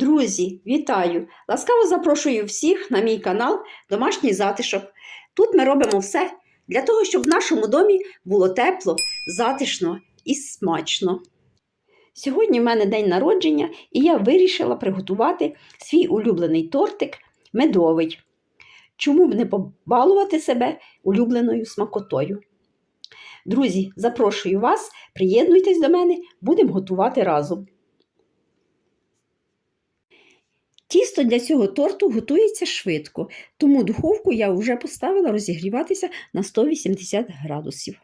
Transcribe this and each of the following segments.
Друзі, вітаю! Ласкаво запрошую всіх на мій канал Домашній затишок. Тут ми робимо все для того, щоб в нашому домі було тепло, затишно і смачно. Сьогодні в мене день народження, і я вирішила приготувати свій улюблений тортик медовий. Чому б не побалувати себе улюбленою смакотою? Друзі, запрошую вас, приєднуйтесь до мене, будемо готувати разом. Тісто для цього торту готується швидко, тому духовку я вже поставила розігріватися на 180 градусів.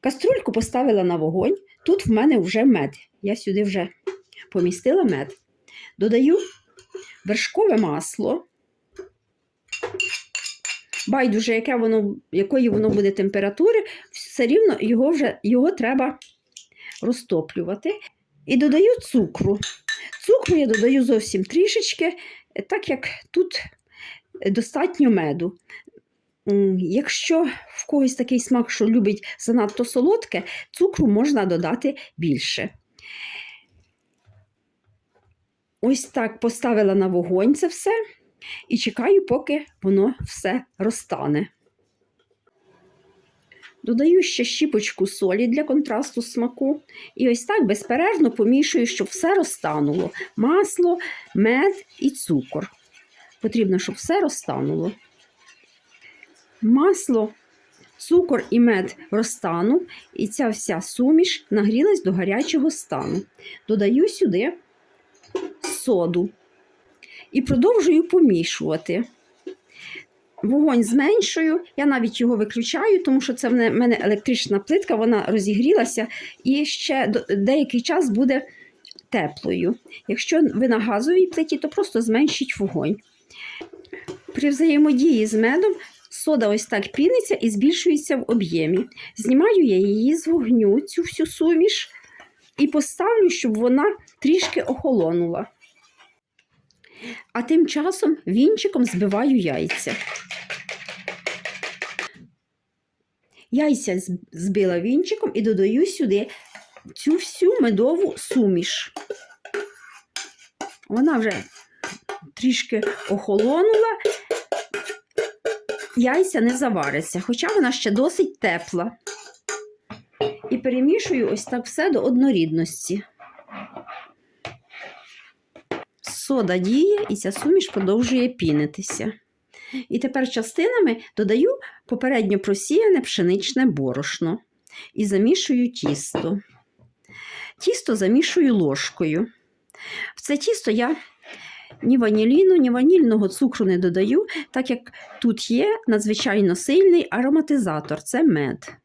Каструльку поставила на вогонь. Тут в мене вже мед. Я сюди вже помістила мед. Додаю вершкове масло. Байдуже, яке воно, якої воно буде температури, все рівно його, вже, його треба розтоплювати. І додаю цукру. Цукру я додаю зовсім трішечки, так як тут достатньо меду. Якщо в когось такий смак, що любить занадто солодке, цукру можна додати більше. Ось так поставила на вогонь це все і чекаю, поки воно все розтане. Додаю ще щіпочку солі для контрасту смаку. І ось так безперервно помішую, щоб все розтануло. Масло, мед і цукор. Потрібно, щоб все розтануло. Масло, цукор і мед розтанув, і ця вся суміш нагрілась до гарячого стану. Додаю сюди соду і продовжую помішувати. Вогонь зменшую, я навіть його виключаю, тому що це в мене електрична плитка, вона розігрілася і ще деякий час буде теплою. Якщо ви на газовій плиті, то просто зменшіть вогонь. При взаємодії з медом сода ось так піниться і збільшується в об'ємі. Знімаю я її з вогню, цю всю суміш, і поставлю, щоб вона трішки охолонула. А тим часом вінчиком збиваю яйця. Яйця збила вінчиком і додаю сюди цю всю медову суміш. Вона вже трішки охолонула, яйця не завариться, хоча вона ще досить тепла. І перемішую ось так все до однорідності. Сода діє і ця суміш продовжує пінитися. І тепер частинами додаю попередньо просіяне пшеничне борошно і замішую тісто. Тісто замішую ложкою. В це тісто я ні ваніліну, ні ванільного цукру не додаю, так як тут є надзвичайно сильний ароматизатор це мед.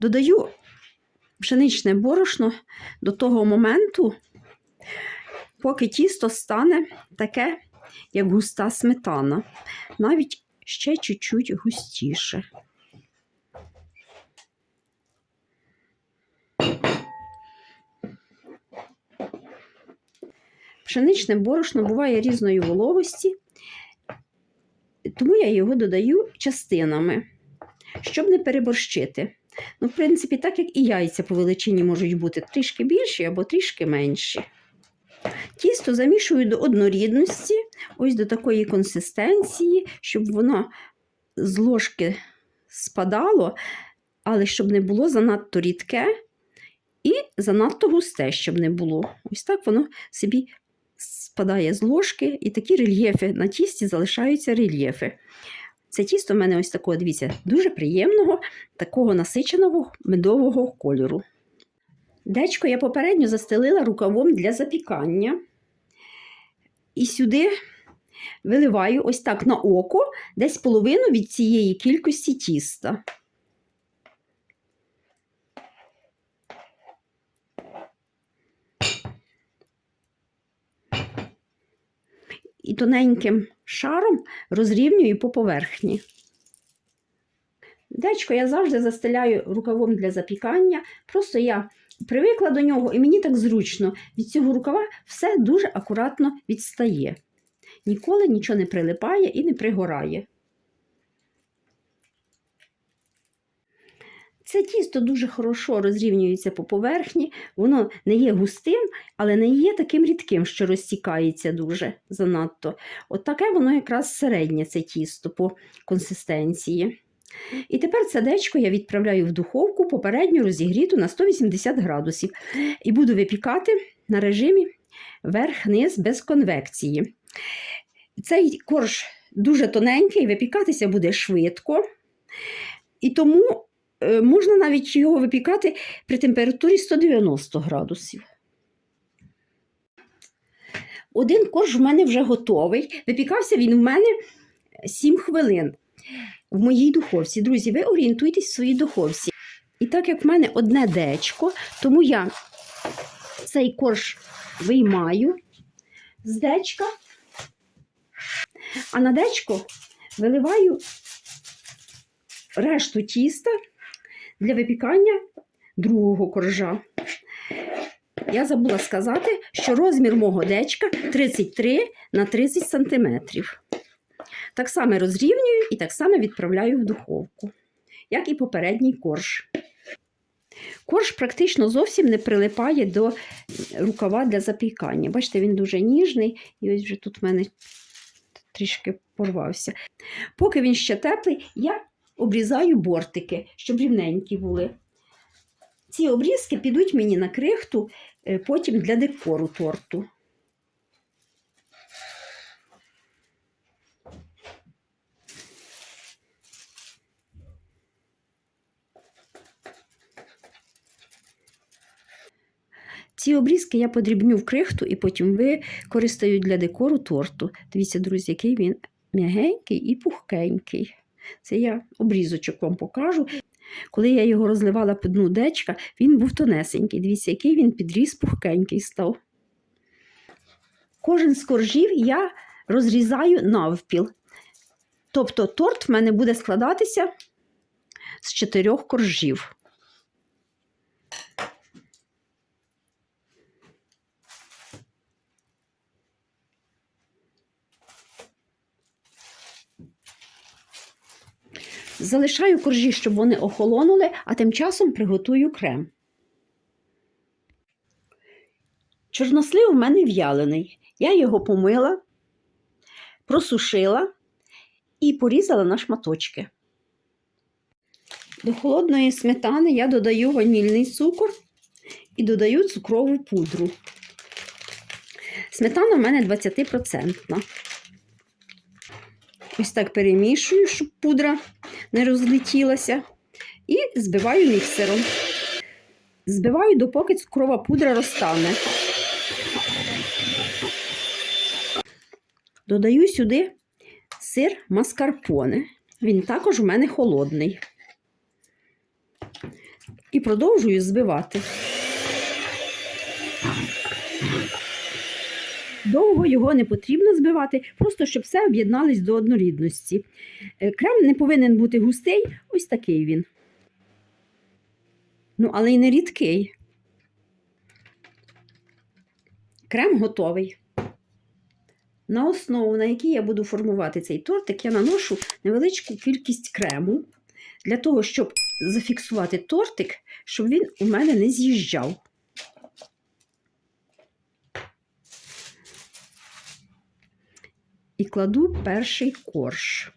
Додаю пшеничне борошно до того моменту, поки тісто стане таке, як густа сметана, навіть ще чуть-чуть густіше. Пшеничне борошно буває різної вологості, тому я його додаю частинами, щоб не переборщити. Ну, в принципі, так як і яйця по величині можуть бути трішки більші або трішки менші. Тісто замішую до однорідності, ось до такої консистенції, щоб воно з ложки спадало, але щоб не було занадто рідке і занадто густе, щоб не було. Ось так воно собі спадає з ложки, і такі рельєфи на тісті залишаються рельєфи. Це тісто в мене ось такого, дивіться, дуже приємного, такого насиченого медового кольору. Дечко я попередньо застелила рукавом для запікання. І сюди виливаю ось так на око десь половину від цієї кількості тіста. І тоненьким шаром розрівнюю по поверхні. Дечко я завжди застеляю рукавом для запікання, просто я привикла до нього, і мені так зручно. Від цього рукава все дуже акуратно відстає. Ніколи нічого не прилипає і не пригорає. Це тісто дуже хорошо розрівнюється по поверхні, воно не є густим, але не є таким рідким, що розтікається дуже занадто. От таке воно якраз середнє це тісто по консистенції. І тепер це дечко я відправляю в духовку попередньо розігріту на 180 градусів і буду випікати на режимі верх-низ без конвекції. Цей корж дуже тоненький, випікатися буде швидко, і тому е, можна навіть його випікати при температурі 190 градусів. Один корж в мене вже готовий. Випікався він в мене 7 хвилин в моїй духовці. Друзі, ви орієнтуйтесь в своїй духовці. І так як в мене одне дечко, тому я цей корж виймаю з дечка, а на дечко виливаю решту тіста для випікання другого коржа. Я забула сказати, що розмір мого дечка 33 на 30 сантиметрів. Так само розрівнюю і так само відправляю в духовку, як і попередній корж. Корж практично зовсім не прилипає до рукава для запікання. Бачите, він дуже ніжний, і ось вже тут в мене трішки порвався. Поки він ще теплий, я обрізаю бортики, щоб рівненькі були. Ці обрізки підуть мені на крихту е, потім для декору торту. Ці обрізки я подрібню в крихту і потім використаю для декору торту. Дивіться, друзі, який він м'ягенький і пухкенький. Це я обрізочок вам покажу. Коли я його розливала по дну дечка, він був тонесенький. Дивіться, який він підріс пухкенький став. Кожен з коржів я розрізаю навпіл. Тобто торт в мене буде складатися з чотирьох коржів. Залишаю коржі, щоб вони охолонули, а тим часом приготую крем. Чорнослив у мене в'ялений. Я його помила, просушила і порізала на шматочки. До холодної сметани я додаю ванільний цукор і додаю цукрову пудру. Сметана у мене 20%. Ось так перемішую, щоб пудра не розлетілася. І збиваю міксером. Збиваю, допоки цукрова пудра розтане. Додаю сюди сир маскарпоне. Він також у мене холодний. І продовжую збивати. Довго його не потрібно збивати, просто щоб все об'єднались до однорідності. Е, Крем не повинен бути густий, ось такий він. Ну, але й не рідкий. Крем готовий. На основу, на якій я буду формувати цей тортик, я наношу невеличку кількість крему для того, щоб зафіксувати тортик, щоб він у мене не з'їжджав. І кладу перший корж.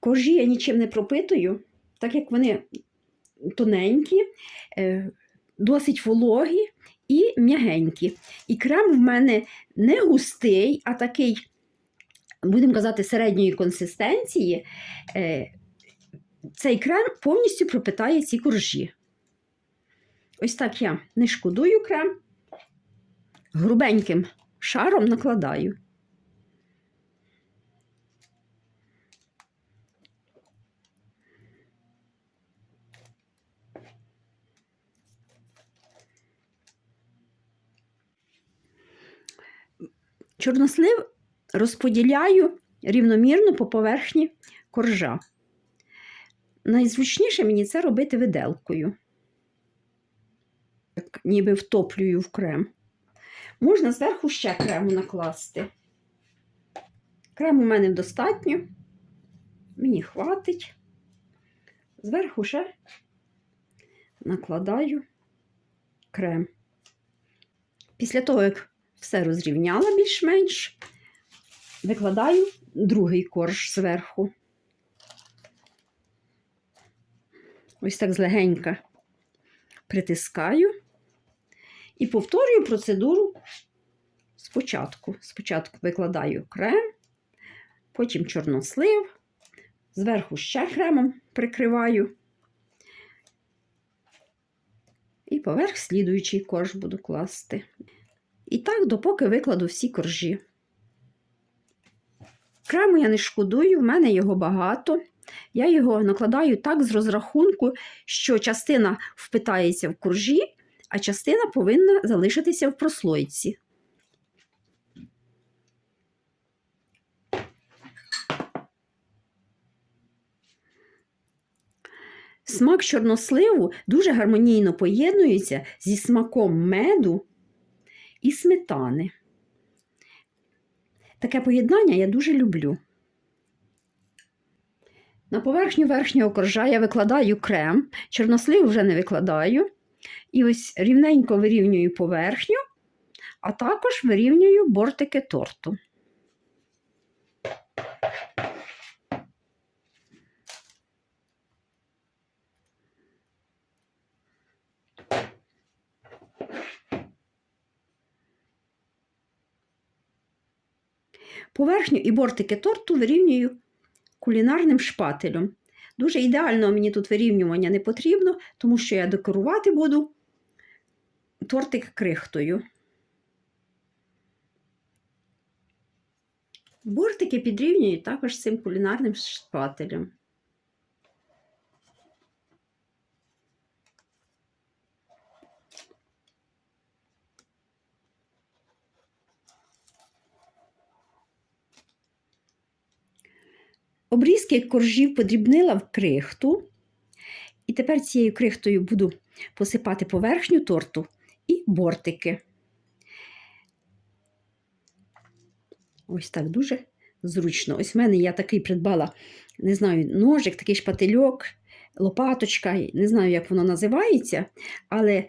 Коржі я нічим не пропитую, так як вони тоненькі, е, досить вологі і м'ягенькі. І крем в мене не густий, а такий, будемо казати, середньої консистенції. Е, Цей крем повністю пропитає ці коржі. Ось так я не шкодую крем, грубеньким шаром накладаю. Чорнослив розподіляю рівномірно по поверхні коржа. Найзручніше мені це робити виделкою. Ніби втоплюю в крем. Можна зверху ще крему накласти. Крему у мене достатньо, мені хватить. Зверху ще накладаю крем. Після того, як все розрівняла більш-менш, викладаю другий корж зверху. Ось так злегенька притискаю і повторюю процедуру спочатку. Спочатку викладаю крем, потім чорнослив, зверху ще кремом прикриваю. І поверх слідуючий корж буду класти. І так, допоки викладу всі коржі. Крему я не шкодую, в мене його багато. Я його накладаю так з розрахунку, що частина впитається в коржі, а частина повинна залишитися в прослойці. Смак чорносливу дуже гармонійно поєднується зі смаком меду і сметани. Таке поєднання я дуже люблю. На поверхню верхнього коржа я викладаю крем, чорнослив вже не викладаю. І ось рівненько вирівнюю поверхню, а також вирівнюю бортики торту. Поверхню і бортики торту вирівнюю кулінарним шпателем. Дуже ідеального мені тут вирівнювання не потрібно, тому що я декорувати буду тортик крихтою. Бортики підрівнюю також цим кулінарним шпателем. Обрізки коржів подрібнила в крихту. І тепер цією крихтою буду посипати поверхню торту бортики. Ось так дуже зручно. Ось в мене я такий придбала, не знаю, ножик, такий шпательок, лопаточка, не знаю, як воно називається, але е,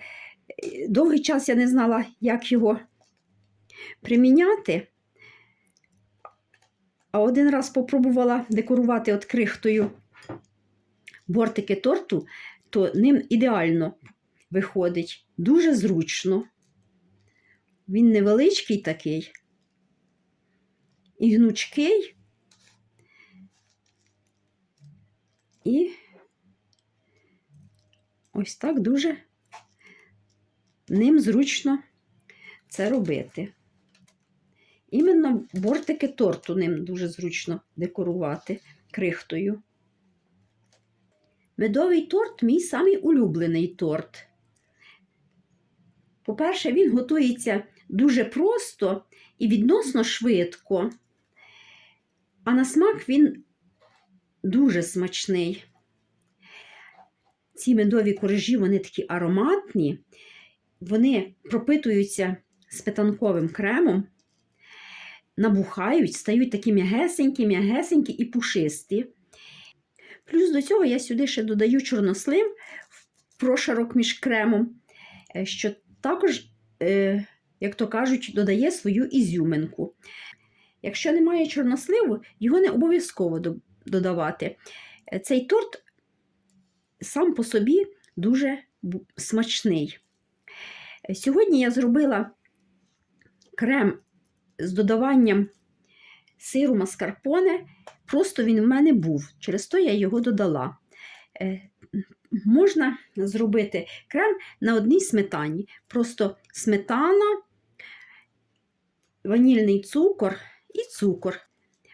довгий час я не знала, як його приміняти. А один раз попробувала декорувати от крихтою бортики торту, то ним ідеально виходить. Дуже зручно. Він невеличкий такий і гнучкий. І ось так дуже ним зручно це робити. Іменно бортики торту ним дуже зручно декорувати крихтою. Медовий торт мій самий улюблений торт. По-перше, він готується дуже просто і відносно швидко, а на смак він дуже смачний. Ці медові коржі, вони такі ароматні, вони пропитуються сметанковим кремом набухають, стають такі м'ягесенькі, м'ягесенькі і пушисті. Плюс до цього я сюди ще додаю чорнослив в прошарок між кремом, е, що також, е, як то кажуть, додає свою ізюминку. Якщо немає чорносливу, його не обов'язково додавати. Е, цей торт сам по собі дуже смачний. Сьогодні я зробила крем з додаванням сиру маскарпоне, просто він в мене був, через то я його додала. Можна зробити крем на одній сметані. Просто сметана, ванільний цукор і цукор.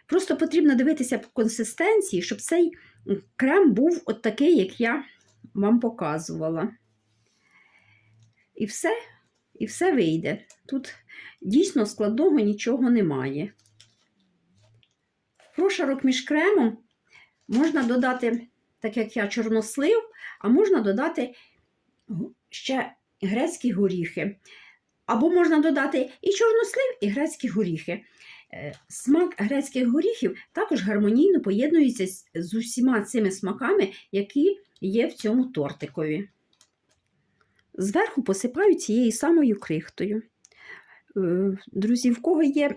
Просто потрібно дивитися по консистенції, щоб цей крем був от такий, як я вам показувала. І все, і все вийде. Тут дійсно складного нічого немає. Прошарок між кремом можна додати, так як я чорнослив, а можна додати ще грецькі горіхи. Або можна додати і чорнослив, і грецькі горіхи. Е, Смак грецьких горіхів також гармонійно поєднується з- усіма цими смаками, які є в цьому тортикові. Зверху посипаю цією самою крихтою. Е, Друзі, в кого є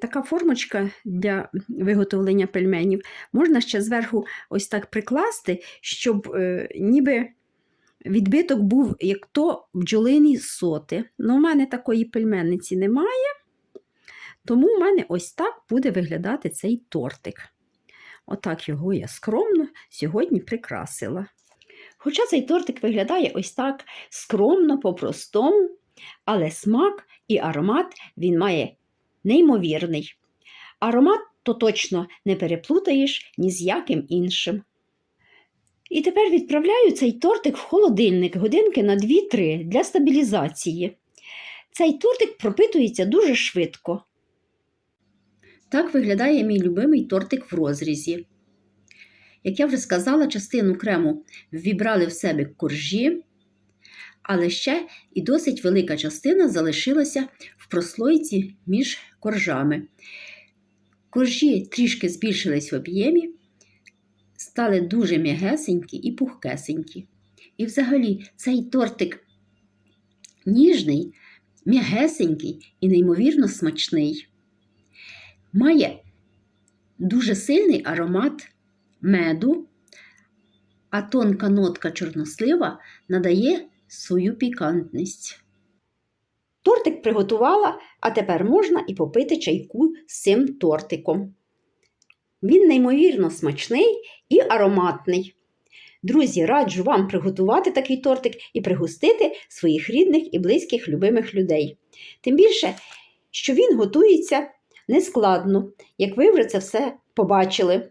така формочка для виготовлення пельменів, можна ще зверху ось так прикласти, щоб е, ніби відбиток був як то бджолині соти. Ну, у мене такої пельменниці немає, тому у мене ось так буде виглядати цей тортик. Отак його я скромно сьогодні прикрасила. Хоча цей тортик виглядає ось так скромно, по-простому, але смак і аромат він має неймовірний. Аромат то точно не переплутаєш ні з яким іншим. І тепер відправляю цей тортик в холодильник годинки на 2-3 для стабілізації. Цей тортик пропитується дуже швидко. Так виглядає мій любимий тортик в розрізі. Як я вже сказала, частину крему ввібрали в себе коржі, але ще і досить велика частина залишилася в прослойці між коржами. Коржі трішки збільшились в об'ємі, стали дуже м'ягесенькі і пухкесенькі. І взагалі цей тортик ніжний, м'ягесенький і неймовірно смачний. Має дуже сильний аромат меду, а тонка нотка чорнослива надає свою пікантність. Тортик приготувала, а тепер можна і попити чайку з цим тортиком. Він неймовірно смачний і ароматний. Друзі, раджу вам приготувати такий тортик і пригостити своїх рідних і близьких любимих людей. Тим більше, що він готується нескладно, як ви вже це все побачили.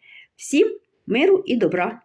Всім миру і добра!